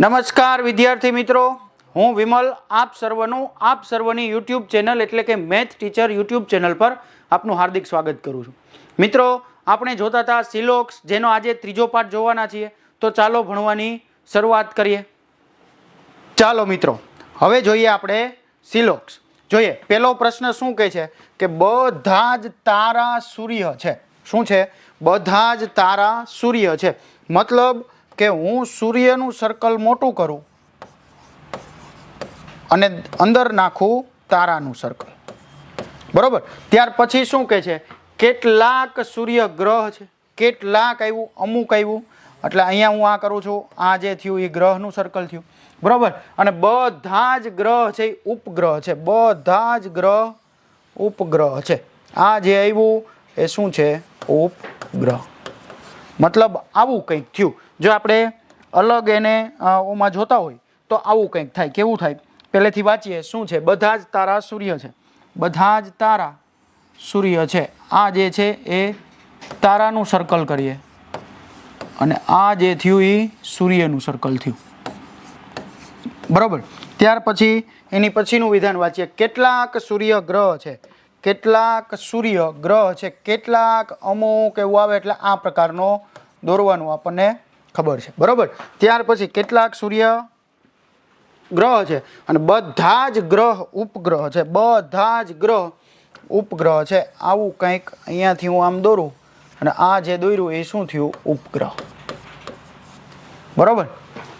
નમસ્કાર વિદ્યાર્થી મિત્રો. હું વિમલ, આપ સર્વનું, આપ સર્વની યુટ્યુબ ચેનલ એટલે કે મેથ ટીચર યુટ્યુબ ચેનલ પર આપનું હાર્દિક સ્વાગત કરું છું. મિત્રો, આપણે જોતા હતા સિલોક્સ, જેનો આજે ત્રીજો પાઠ જોવાના છીએ. તો ચાલો ભણવાની શરૂઆત કરીએ. ચાલો મિત્રો, હવે જોઈએ આપણે સિલોક્સ. જોઈએ પહેલો પ્રશ્ન શું કહે છે? કે બધા જ તારા સૂર્ય છે. શું છે? બધા જ તારા સૂર્ય છે. મતલબ કે હું સૂર્યનું સર્કલ મોટું કરું અને અંદર નાખું તારાનું સર્કલ બરોબર? ત્યાર પછી શું કહે છે? કેટલાક સૂર્ય ગ્રહ છે. કેટલાક આવ્યું, અમુક આવ્યું. એટલે અહીંયા હું આ કરું છું. આ જે થયું, એ ગ્રહનું સર્કલ થયું. બરોબર? અને બધા જ ગ્રહ છે, એ ઉપગ્રહ છે. બધા જ ગ્રહ ઉપગ્રહ છે. આ જે આવ્યું, એ શું છે? ઉપગ્રહ. મતલબ આવું કંઈક થયું. જો આપણે અલગ એને ઓમાં જોતા હોય, તો આવું કંઈક થાય, કેવું થાય? પહેલેથી વાંચીએ, શું છે? બધા જ તારા સૂર્ય છે. બધા જ તારા સૂર્ય છે. આ જે છે એ તારાનું સર્કલ કરીએ. અને આ જે થયું એ સૂર્યનું સર્કલ થયું. બરાબર? ત્યાર પછી, એની પછીનું વિધાન વાંચીએ. કેટલાક સૂર્ય ગ્રહ છે. કેટલાક સૂર્ય ગ્રહ છે. કેટલાક અમુક એવું આવે એટલે આ પ્રકારનો દોરવાનું આપણને ખબર છે. બરાબર? ત્યાર પછી કેટલાક સૂર્ય ગ્રહ છે અને બધા જ ગ્રહ ઉપગ્રહ છે. બધા જ ગ્રહ ઉપગ્રહ છે. આવું કંઈક અહીંયાથી હું આમ દોરું અને આ જે દોર્યું એ શું થયું? ઉપગ્રહ. બરાબર?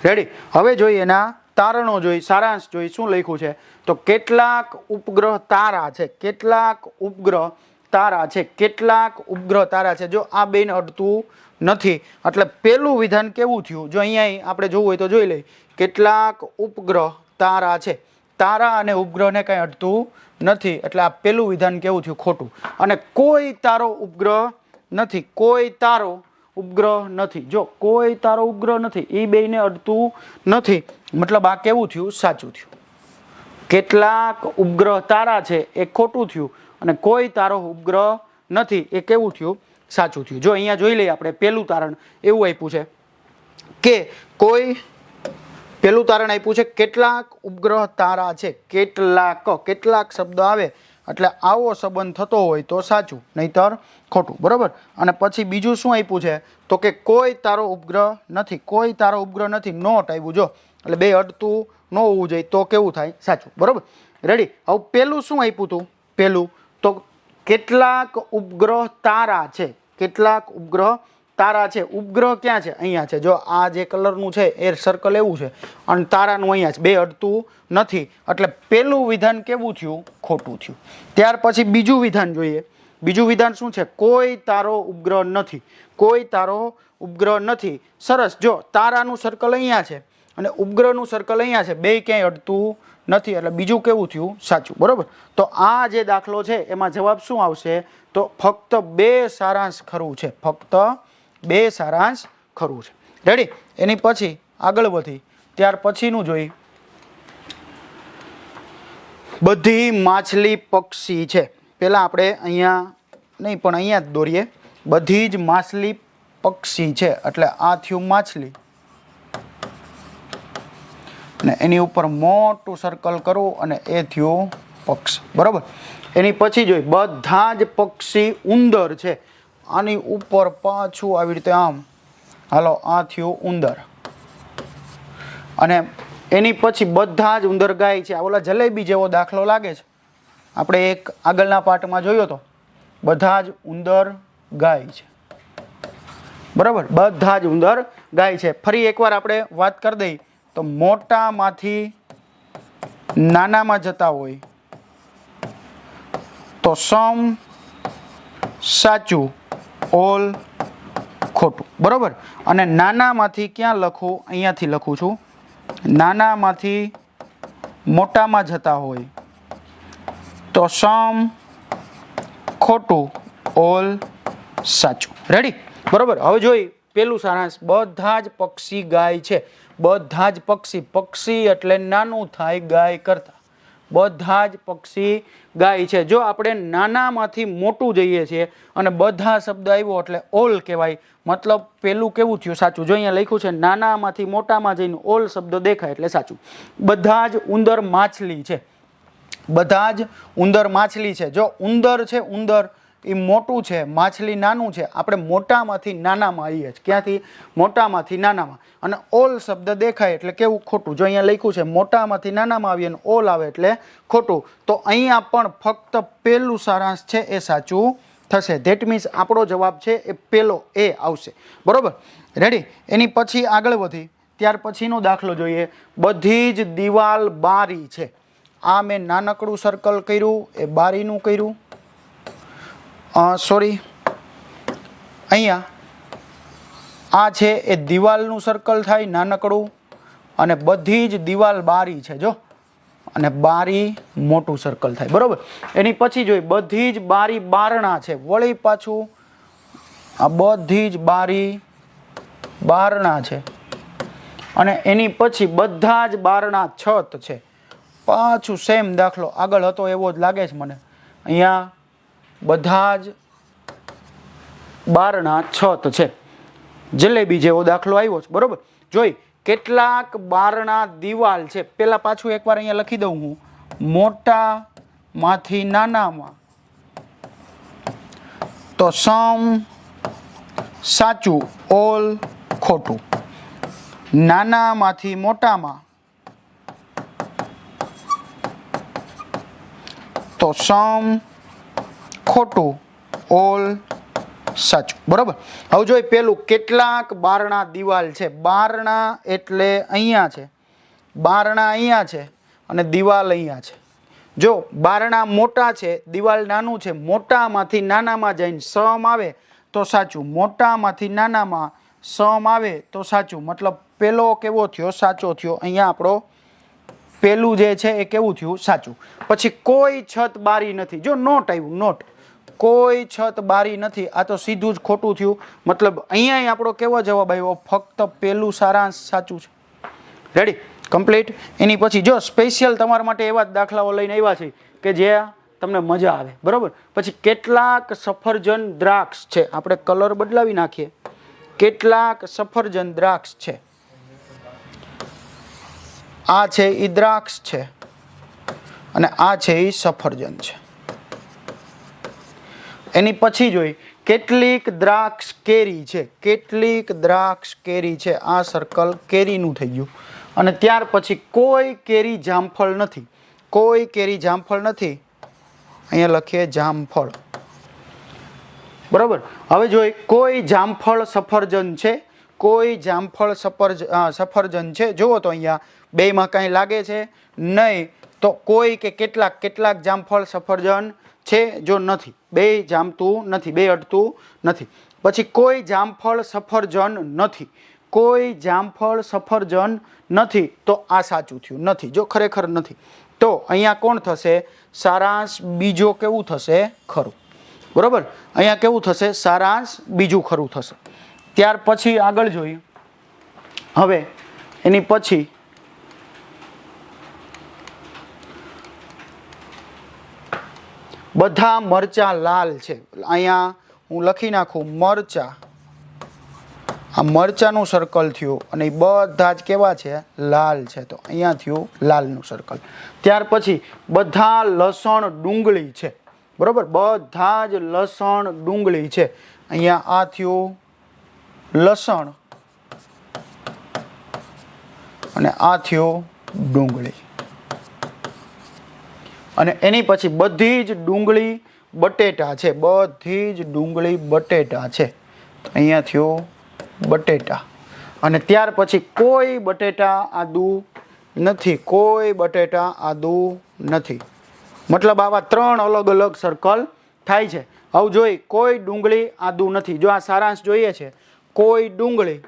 રેડી હવે જોઈએ એના તારણો જોઈ, સારાંશ જોઈ શું લખ્યું છે? તો કેટલાક ઉપગ્રહ તારા છે. કેટલાક ઉપગ્રહ તારા છે. કેટલાક ઉપગ્રહ તારા છે. જો આ બેન અડતું નથી. એટલે પહેલું વિધાન કેવું થયું? જો અહીંયા આપણે જોવું હોય તો જોઈ લઈએ. કેટલાક ઉપગ્રહ તારા છે. તારા અને ઉપગ્રહને કંઈ અડતું નથી. એટલે આ પેલું વિધાન કેવું થયું? ખોટું. અને કોઈ તારો ઉપગ્રહ નથી. કોઈ તારો ઉપગ્રહ નથી. જો કોઈ તારો ઉપગ્રહ નથી એ બેયને અડતું નથી. મતલબ આ કેવું થયું? સાચું થયું. કેટલાક ઉપગ્રહ તારા છે, એ ખોટું થયું. અને કોઈ તારો ઉપગ્રહ નથી, એ કેવું થયું? સાચું થયું. જો અહીંયા જોઈ લઈએ આપણે પહેલું તારણ એવું આપ્યું છે કે કોઈ પેલું તારણ આપ્યું છે, કેટલાક ઉપગ્રહ તારા છે, કેટલાક કેટલાક શબ્દ આવે, એટલે આવો સંબંધ થતો હોય તો સાચું, નહીતર ખોટું, બરાબર? અને પછી બીજું શું આપ્યું છે? તો કે કોઈ તારો ઉપગ્રહ નથી, કોઈ તારો ઉપગ્રહ નથી નોટ આવ્યું જો. એટલે બે અડતું ન હોવું જોઈએ તો કેવું થાય? સાચું, બરાબર? રેડી હવે પહેલું શું આપ્યું હતું? તો કેટલાક ઉપગ્રહ તારા છે. કેટલાક ઉપગ્રહ તારા છે. ઉપગ્રહ ક્યાં છે? અહીંયા છે. જો આ જે કલરનું છે એ સર્કલ એવું છે. અને તારાનું અહીંયા છે. બે અડતું નથી. એટલે પહેલું વિધાન કેવું થયું? ખોટું થયું. ત્યાર પછી બીજું વિધાન જોઈએ. બીજું વિધાન શું છે? કોઈ તારો ઉપગ્રહ નથી. કોઈ તારો ઉપગ્રહ નથી. સરસ. જો તારાનું સર્કલ અહીંયા છે અને ઉપગ્રહનું સર્કલ અહીંયા છે. બે ક્યાંય અડતું નથી, એટલે બીજું કેવું થયું? સાચું, બરાબર? તો આ જે દાખલો છે, એમાં જવાબ શું આવશે? તો ફક્ત બે સારાંશ ખરું છે, ફક્ત બે સારાંશ ખરું છે. રેડી એની પછી, આગળ વધી. ત્યાર પછીનું જોઈ. બધી માછલી પક્ષી છે. પહેલાં આપણે અહીંયા, નહીં, પણ અહીંયા જ દોરીએ. બધી જ માછલી પક્ષી છે, એટલે આ થયું માછલી. અને એની ઉપર મોટું સર્કલ કરવું અને એ થયું પક્ષ. બરાબર? એની પછી જોઈ, બધા જ પક્ષી ઉંદર છે. આની ઉપર પાછું આવી રીતે આમ, હાલો, આ થયું ઉંદર. અને એની પછી બધા જ ઉંદર ગાય છે. આ ઓલા જલેબી જેવો દાખલો લાગે છે. આપણે એક આગળના પાઠમાં જોયો તો, બધા જ ઉંદર ગાય છે. બરાબર? બધા જ ઉંદર ગાય છે. ફરી એકવાર આપણે વાત કરી દઈએ. તો મોટામાંથી નાનામાં જતા હોય તો સમ સાચું, ઓલ ખોટું. બરાબર? અને નાનામાંથી ક્યાં લખું? અહીંયાથી લખું છું. નાનામાંથી મોટામાં જતા હોય તો સમ ખોટું, ઓલ સાચું. રેડી બરાબર? હવે જોઈ. પેલું સારાંશ, બધા જ પક્ષી ગાય છે. બધા જ પક્ષી પક્ષી એટલે નાનું થાય ગાય કરતા. બધા જ પક્ષી ગાય છે. જો આપણે નાનામાંથી મોટું જઈએ છીએ અને બધા શબ્દ આવ્યો એટલે ઓલ કહેવાય, મતલબ પેલું કેવું થયું? સાચું. જો અહીંયા લખ્યું છે, નાનામાંથી મોટામાં જઈને ઓલ શબ્દ દેખાય એટલે સાચું. બધા જ ઉંદર માછલી છે. બધા જ ઉંદર માછલી છે. જો ઉંદર છે, ઉંદર એ મોટું છે, માછલી નાનું છે, આપણે મોટામાંથી નાનામાં આવીએ છીએ. ક્યાંથી? મોટામાંથી નાનામાં. અને ઓલ શબ્દ દેખાય એટલે કેવું ખોટું? જો અહીંયા લખ્યું છે, મોટામાંથી નાનામાં આવીએ અને ઓલ આવે એટલે ખોટું. તો અહીંયા પણ ફક્ત પહેલું સારાંશ છે એ સાચું થશે. ધેટ મીન્સ આપણો જવાબ છે એ પેલો એ આવશે. બરાબર? રેડી એની પછી આગળ વધી. ત્યાર પછીનો દાખલો જોઈએ. બધી જ દિવાલ બારી છે. આ મેં નાનકડું સર્કલ કર્યું, એ બારીનું કર્યું. સોરી અહીંયા આ છે એ દિવાલનું સર્કલ થાય નાનકડું અને બધી જ દિવાલ બારી છે, જો. અને બારી મોટું સર્કલ થાય, બરાબર? એની પછી જોઈ બધી જ બારી બારણા છે, વળી પાછું આ બધી જ બારી બારણા છે. અને એની પછી બધા જ બારણા છત છે. પાછું સેમ દાખલો. આગળ હતો એવો જ લાગે છે મને. અહીંયા બધા જ બારણા છત છે. જલેબી જેવો દાખલો આવ્યો છે, બરોબર? જોઈ, કેટલાક બારણા દિવાલ છે. પેલા પાછું એકવાર અહીંયા લખી દઉં હું. મોટા માંથી નાનામાં. તો સમ સાચું, ઓલ ખોટું. નાનામાંથી મોટામાં. તો સમ ખોટું. ઓલ સાચું. બરાબર? હવે જોઈ પેલું કેટલાક બારણા દિવાલ છે. બારણા એટલે અહીંયા છે. બારણા અહીંયા છે અને દિવાલ અહીંયા છે. જો બારણા મોટા છે, દિવાલ નાનું છે, મોટામાંથી નાનામાં જઈને સમ આવે તો સાચું. મોટામાંથી નાનામાં સમ આવે તો સાચું. મતલબ પેલો કેવો થયો? સાચો થયો. અહીંયા આપણો પેલું જે છે એ કેવું થયું? સાચું. પછી કોઈ છત બારી નથી. જો નોટ આવ્યું, નોટ. કોઈ છત બારી નથી. આ તો સીધું જ ખોટું થયું. મતલબ અહીંયા આપણો કેવો જવાબ આવ્યો? ફક્ત પેલું સારાંશ સાચું છે. રેડી કમ્પ્લીટ એની પછી જો સ્પેશિયલ તમારા માટે એવા જ દાખલાઓ લઈને આવ્યા છે કે જે તમને મજા આવે. બરાબર? પછી કેટલાક સફરજન દ્રાક્ષ છે. આપણે કલર બદલાવી નાખીએ. કેટલાક સફરજન દ્રાક્ષ છે. આ છે એ દ્રાક્ષ છે. અને આ છે એ સફરજન છે. એની પછી જોઈ, કેટલીક દ્રાક્ષ કેરી છે, કેટલીક દ્રાક્ષ કેરી છે, આ સર્કલ કેરીનું થઈ ગયું. અને ત્યાર પછી કોઈ કેરી જામફળ નથી. કોઈ કેરી જામફળ નથી. અહીંયા લખીએ જામફળ. બરાબર? હવે જોઈ, કોઈ જામફળ સફરજન છે? કોઈ જામફળ સફરજ સફરજન છે? જુઓ તો અહીંયા બેમાં કાંઈ લાગે છે? નહીં. તો કોઈ કે કેટલાક કેટલાક જામફળ સફરજન છે જો નથી. બે જામતું નથી, બે અડતું નથી. પછી કોઈ જામફળ સફરજન નથી. કોઈ જામફળ સફરજન નથી, તો આ સાચું થયું. નથી, જો ખરેખર નથી. તો અહીંયા કોણ થશે? સારાંશ બીજો કેવું થશે? ખરું. બરોબર? અહીંયા કેવું થશે? સારાંશ બીજું ખરું થશે. ત્યાર પછી આગળ જોઈએ. હવે એની પછી બધા મરચા લાલ છે. અહીંયા હું લખી નાખું મરચા. આ મરચાનું સર્કલ થયું અને એ બધા જ કેવા છે? લાલ છે. તો અહીંયા થયું લાલનું સર્કલ ત્યાર પછી બધા લસણ ડુંગળી છે. બરાબર? બધા જ લસણ ડુંગળી છે. અહીંયા આ થયું લસણ. અને આ થયું ડુંગળી. અને એની પછી બધી જ ડુંગળી બટેટા છે, બધી જ ડુંગળી બટેટા છે. અહીંયા થયો બટેટા. અને ત્યાર પછી કોઈ બટેટા આદુ નથી, કોઈ બટેટા આદુ નથી. મતલબ આવા ત્રણ અલગ અલગ સર્કલ થાય છે. હવે જોઈ, કોઈ ડુંગળી આદુ નથી. જો આ સારાંશ જોઈએ છે, કોઈ ડુંગળી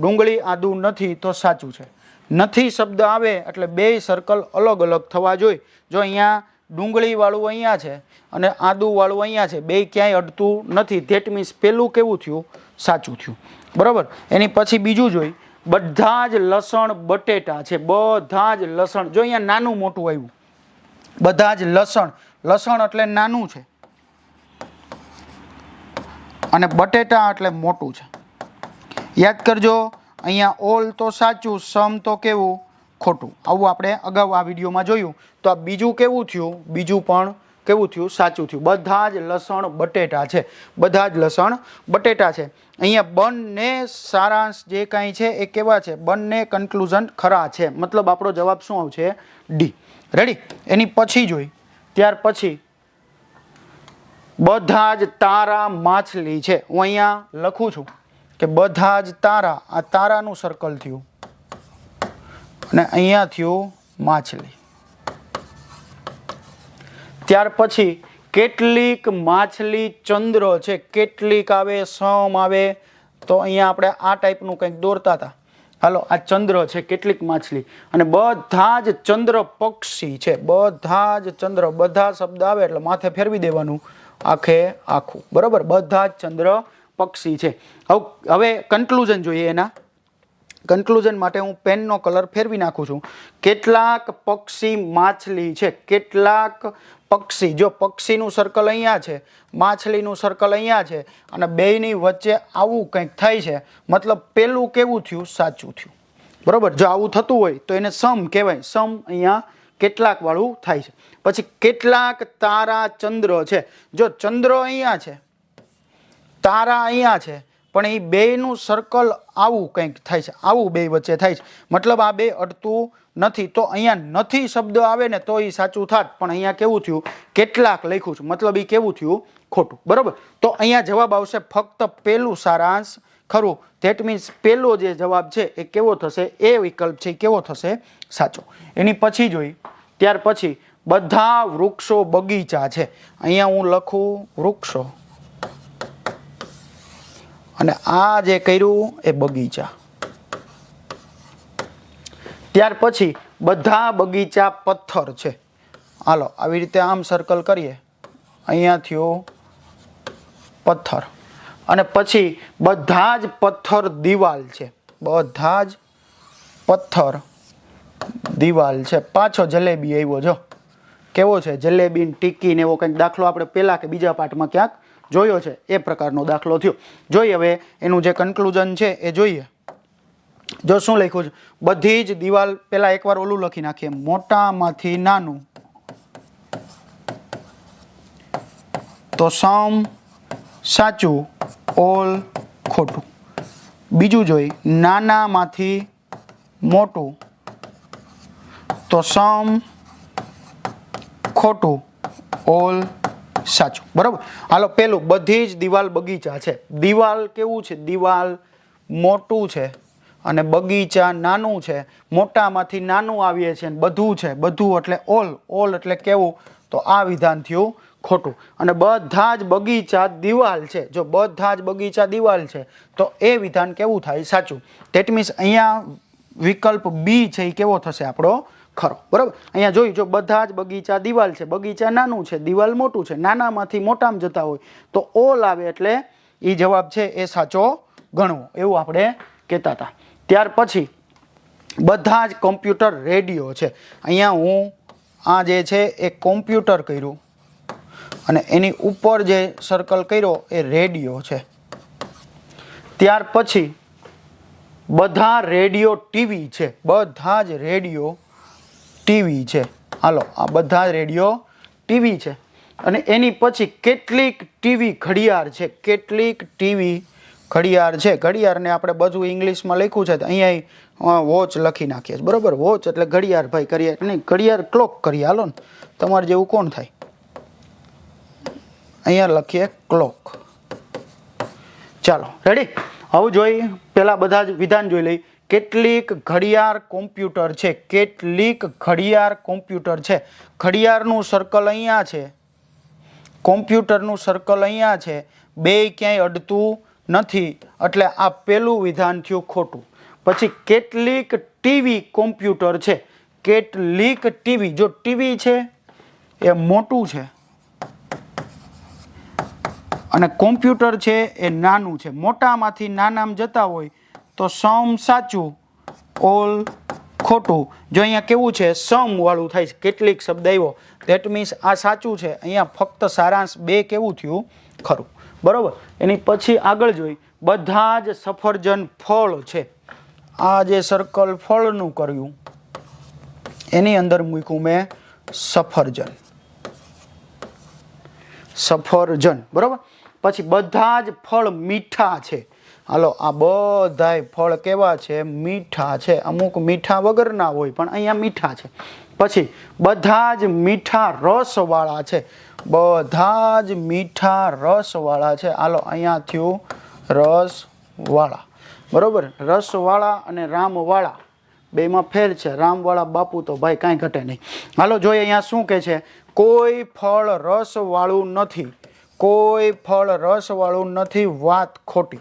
ડુંગળી આદુ નથી તો સાચું છે. નથી શબ્દ આવે એટલે બે સર્કલ અલગ અલગ થવા જોઈએ. જો અહીંયા ડુંગળીવાળું અહીંયા છે અને આદુવાળું અહીંયા છે, બે ક્યાંય અડતું નથી. ધેટ મીન્સ પહેલું કેવું થયું? સાચું થયું. બરાબર? એની પછી બીજું જોઈ. બધા જ લસણ બટેટા છે. બધા જ લસણ. જો અહીંયા નાનું મોટું આવ્યું. બધા જ લસણ. લસણ એટલે નાનું છે. અને બટેટા એટલે મોટું છે. યાદ કરજો અહીંયા ઓલ તો સાચું, સમ તો કેવું? ખોટું. આવું આપણે અગાઉ આ વિડીયોમાં જોયું. તો આ બીજું કેવું થયું? બીજું પણ કેવું થયું? સાચું થયું. બધા જ લસણ બટેટા છે. બધા જ લસણ બટેટા છે. અહીંયા બંને સારાંશ જે કાંઈ છે એ કેવા છે? બંને કન્ક્લુઝન ખરા છે. મતલબ આપણો જવાબ શું આવશે? ડી રેડી એની પછી જોઈ. ત્યાર પછી બધા જ તારા માછલી છે. હું અહીંયા લખું છું. કે બધા જ તારા, આ તારાનું સર્કલ થયું. અને અહીંયા થયું માછલી. ત્યાર પછી કેટલીક માછલી ચંદ્ર છે, કેટલીક આવે, સમ આવે, તો અહીંયા આપણે આ ટાઈપનું કંઈક દોરતા હતા. હાલો, આ ચંદ્ર છે, કેટલીક માછલી. અને બધા જ ચંદ્ર પક્ષી છે, બધા જ ચંદ્ર, બધા શબ્દ આવે એટલે માથે ફેરવી દેવાનું, આખે આખું. બરાબર? બધા જ ચંદ્ર પક્ષી છે. હવે હવે કન્ક્લુઝન જોઈએ એના. કન્ક્લુઝન માટે હું પેનનો કલર ફેરવી નાખું છું. કેટલાક પક્ષી માછલી છે. કેટલાક પક્ષી, જો પક્ષીનું સર્કલ અહીંયા છે, માછલીનું સર્કલ અહીંયા છે, અને બેયની વચ્ચે આવું કંઈક થાય છે, મતલબ પેલું કેવું થયું? સાચું થયું. બરાબર? જો આવું થતું હોય, તો એને સમ કહેવાય. સમ અહીંયા કેટલાક વાળું થાય છે. પછી કેટલાક તારા ચંદ્ર છે. જો ચંદ્ર અહીંયા છે તારા અહીંયા છે, પણ એ બેયનું સર્કલ આવું કંઈક થાય છે, આવું બે વચ્ચે થાય છે. મતલબ આ બે અડતું નથી. તો અહીંયા નથી શબ્દ આવે ને તો એ સાચું થાત. પણ અહીંયા કેવું થયું? કેટલાક લખ્યું છે. મતલબ એ કેવું થયું? ખોટું. બરાબર? તો અહીંયા જવાબ આવશે ફક્ત પેલું સારાંશ. ખરું. ધેટ મીન્સ પેલો જે જવાબ છે એ કેવો થશે? એ વિકલ્પ છે કેવો થશે? સાચો. એની પછી જોઈ. ત્યાર પછી બધા વૃક્ષો બગીચા છે. અહીંયા હું લખું વૃક્ષો. અને આ જે કર્યું એ બગીચા. ત્યાર પછી બધા બગીચા પથ્થર છે. હાલો, આવી રીતે આમ સર્કલ કરીએ. અહીંયા થયો પથ્થર. અને પછી બધા જ પથ્થર દિવાલ છે. બધા જ પથ્થર દિવાલ છે. પાછો જલેબી આવ્યો, જો. કેવો છે? જલેબી ટીકી ને એવો કંઈક દાખલો આપણે પહેલા કે બીજા પાઠમાં ક્યાંક જોયો છે, એ પ્રકારનો દાખલો થયો. જોઈએ હવે એનું જે કન્ક્લુઝન છે, એ જોઈએ. જો શું લખ્યું છે? બધી જ દિવાલ પહેલાં એકવાર ઓલું લખી નાખીએ. મોટામાંથી નાનું. તો સમ સાચું, ઓલ ખોટું. બીજું જોઈ, નાનામાંથી મોટું. તો સમ ખોટું, ઓલ સાચું, બરાબર? હાલો, પેલું, બધી જ દિવાલ બગીચા છે. દિવાલ કેવું છે? દિવાલ મોટું છે અને બગીચા નાનું છે. મોટામાંથી નાનું આવીએ છીએ બધું છે. બધું એટલે ઓલ ઓલ એટલે કેવું? તો આ વિધાન થયું ખોટું. અને બધા જ બગીચા દિવાલ છે. જો બધા જ બગીચા દિવાલ છે, તો એ વિધાન કેવું થાય? સાચું. દેટ મીન્સ અહીંયા વિકલ્પ બી છે, એ કેવો થશે આપણો? ખરો, બરાબર? અહીંયા જોઈ જો બધા જ બગીચા દિવાલ છે, બગીચા નાનું છે, દિવાલ મોટું છે, નાનામાંથી મોટામાં જતા હોય, તો ઓલ આવે એટલે એ જવાબ છે એ સાચો ગણવો, એવું આપણે કહેતા હતા. ત્યાર પછી બધા જ કોમ્પ્યુટર રેડિયો છે. અહીંયા હું આ જે છે એ કોમ્પ્યુટર કર્યું અને એની ઉપર જે સર્કલ કર્યો એ રેડિયો છે. ત્યાર પછી બધા રેડિયો ટીવી છે, બધા જ રેડિયો ટીવી છે. હાલો, આ બધા રેડિયો ટીવી છે. અને એની પછી કેટલીક ટીવી ઘડિયાળ છે. કેટલીક ટીવી ઘડિયાળ છે. ઘડિયાળને આપણે બધું ઇંગ્લિશમાં લખ્યું છે, તો અહીંયા વોચ લખી નાખીએ છીએ. બરાબર? વોચ એટલે ઘડિયાળ ભાઈ કરીએ. નહીં, ઘડિયાળ ક્લોક કરીએ. હાલો ને, તમારે જેવું કોણ થાય? અહીંયા લખીએ ક્લોક. ચાલો, રેડી? હવે જોઈ પહેલાં બધા જ વિધાન જોઈ લઈ કેટલીક ઘડિયાળ કોમ્પ્યુટર છે. કેટલીક ઘડિયાળ કોમ્પ્યુટર છે. ઘડિયાળનું સર્કલ અહીંયા છે. કોમ્પ્યુટરનું સર્કલ અહીંયા છે. બે ક્યાંય અડતું નથી. એટલે આ પેલું વિધાન થયું ખોટું. પછી કેટલીક ટીવી કોમ્પ્યુટર છે. કેટલીક ટીવી. જો ટીવી છે, એ મોટું છે. અને કોમ્પ્યુટર છે, એ નાનું છે. મોટામાંથી નાનામાં જતા હોય તો સમ સાચું, ઓલ ખોટું. જો અહીંયા કેવું છે, સમ વાળું થાય છે, કેટલીક શબ્દ આવ્યો. ધેટ મીન્સ આ સાચું છે. અહીંયા ફક્ત સારાંશ બે કેવું થયું? ખરું. બરોબર? એની પછી આગળ જોઈ. બધા જ સફરજન ફળ છે. આ જે સર્કલ ફળનું કર્યું, એની અંદર મૂક્યું મેં સફરજન. સફરજન. બરોબર? પછી બધા જ ફળ મીઠા છે. હાલો, આ બધાય ફળ કેવા છે? મીઠા છે. અમુક મીઠા વગરના હોય, પણ અહીંયા મીઠા છે. પછી, બધા જ મીઠા રસવાળા છે. બધા જ મીઠા રસવાળા છે. હાલો, અહીંયા થયું રસવાળા. બરોબર? રસવાળા અને રામવાળા. બેમાં ફેર છે. રામવાળા બાપુ તો ભાઈ કાંઈ ઘટે નહીં. હાલો, જોઈએ અહીંયા શું કે છે. કોઈ ફળ રસવાળું નથી. કોઈ ફળ રસવાળું નથી. વાત ખોટી.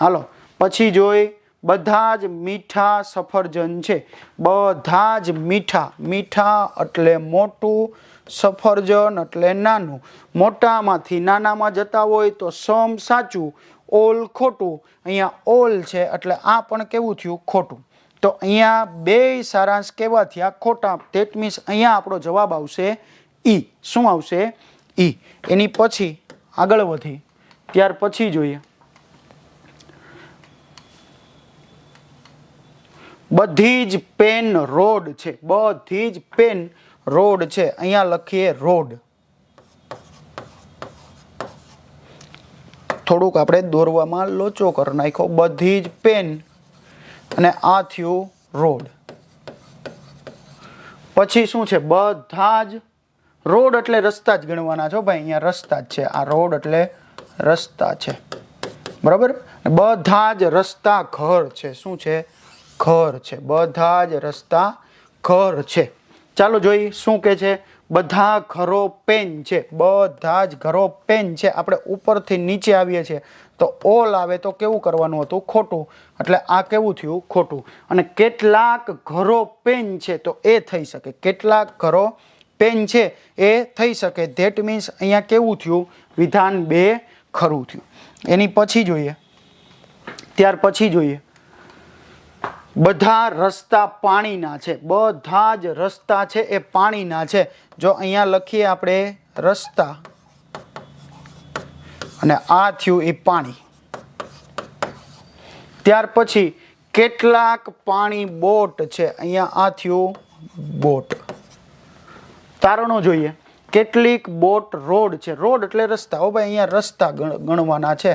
હાલો. પછી જોઈ, બધા જ મીઠા સફરજન છે. બધા જ મીઠા. મીઠા એટલે મોટું સફરજન એટલે નાનું. મોટામાંથી નાનામાં જતા હોય તો સમ સાચું, ઓલ ખોટું. અહીંયા ઓલ છે એટલે આ પણ કેવું થયું? ખોટું. તો અહીંયા બે સારાંશ કેવા થયા? ખોટા. ધેટ મીન્સ અહીંયા આપણો જવાબ આવશે ઈ શું આવશે? ઈ એની પછી આગળ વધી. ત્યાર પછી જોઈએ. બધી જ પેન રોડ છે. બધી જ પેન રોડ છે. અહીંયા લખીએ રોડ. થોડુંક આપણે દોરવામાં લોચો કરી નાખ્યો. બધી જ પેન અને આ થયું રોડ. પછી શું છે? બધા જ રોડ એટલે રસ્તા જ ગણવાના છો ભાઈ. અહીંયા રસ્તા જ છે. આ રોડ એટલે રસ્તા છે. બરાબર? બધા જ રસ્તા ઘર છે. શું છે? ઘર છે. બધા જ રસ્તા ઘર છે. ચાલો જોઈએ શું કે છે. બધા ઘરો પેન છે. બધા જ ઘરો પેન છે. આપણે ઉપરથી નીચે આવીએ છીએ તો ઓલ આવે તો કેવું કરવાનું હતું? ખોટું. એટલે આ કેવું થયું? ખોટું. અને કેટલાક ઘરો પેન છે તો એ થઈ શકે. કેટલાક ઘરો પેન છે એ થઈ શકે. ધેટ મીન્સ અહીંયા કેવું થયું? વિધાન બે ખરું થયું. એની પછી જોઈએ. ત્યાર પછી જોઈએ. બધા રસ્તા પાણીના છે. બધા જ રસ્તા છે એ પાણીના છે. જો અહીંયા લખીએ આપણે રસ્તા, અને આ થયું એ પાણી. ત્યાર પછી કેટલાક પાણી બોટ છે. અહીંયા આ થયું બોટ. તારણો જોઈએ. કેટલીક બોટ રોડ છે. રોડ એટલે રસ્તા. હો ભાઈ, અહીંયા રસ્તા ગણવાના છે.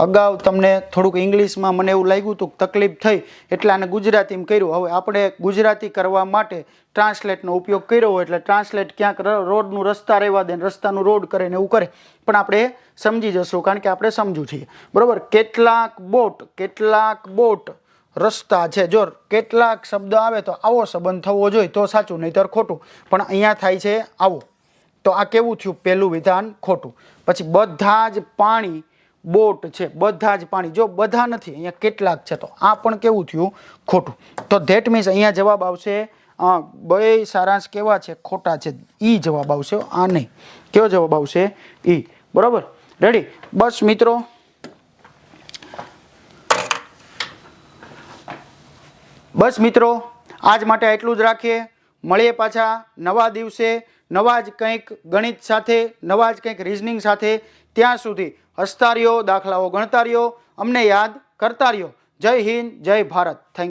અગાઉ તમને થોડુંક ઇંગ્લિશમાં મને એવું લાગ્યું હતું તકલીફ થઈ, એટલે આને ગુજરાતીમાં કર્યું. હવે આપણે ગુજરાતી કરવા માટે ટ્રાન્સલેટનો ઉપયોગ કર્યો હોય, એટલે ટ્રાન્સલેટ ક્યાંક રોડનું રસ્તા રહેવા દે રસ્તાનું રોડ કરે ને એવું કરે. પણ આપણે સમજી જશું, કારણ કે આપણે સમજુ છીએ. બરાબર? કેટલાક બોટ કેટલાક બોટ રસ્તા છે. જો કેટલાક શબ્દ આવે તો આવો સંબંધ થવો જોઈએ, તો સાચું, નહીતર ખોટું. પણ અહીંયા થાય છે આવો. તો આ કેવું થયું? પહેલું વિધાન ખોટું. પછી બધા જ પાણી બોટ છે, બધા જ પાણી. જો બધા નથી, અહીંયા કેટલાક છે તો. આ પણ કેવું થયું? ખોટું. તો ધેટ મીન્સ અહીંયા જવાબ આવશે બે સારાંશ કેવા છે? ખોટા છે. ઈ જવાબ આવશે આ નહીં. કેવો જવાબ આવશે? ઈ. બરોબર? રેડી બસ મિત્રો. બસ મિત્રો, આજ માટે એટલું જ રાખીએ. મળીએ પાછા નવા દિવસે, નવા જ કંઈક ગણિત સાથે, નવા જ કંઈક રિઝનિંગ સાથે. ત્યાં સુધી હસતા રહ્યો દાખલાઓ ગણતા રહ્યો અમને યાદ કરતા રહ્યો જય હિન્દ જય ભારત. થેન્ક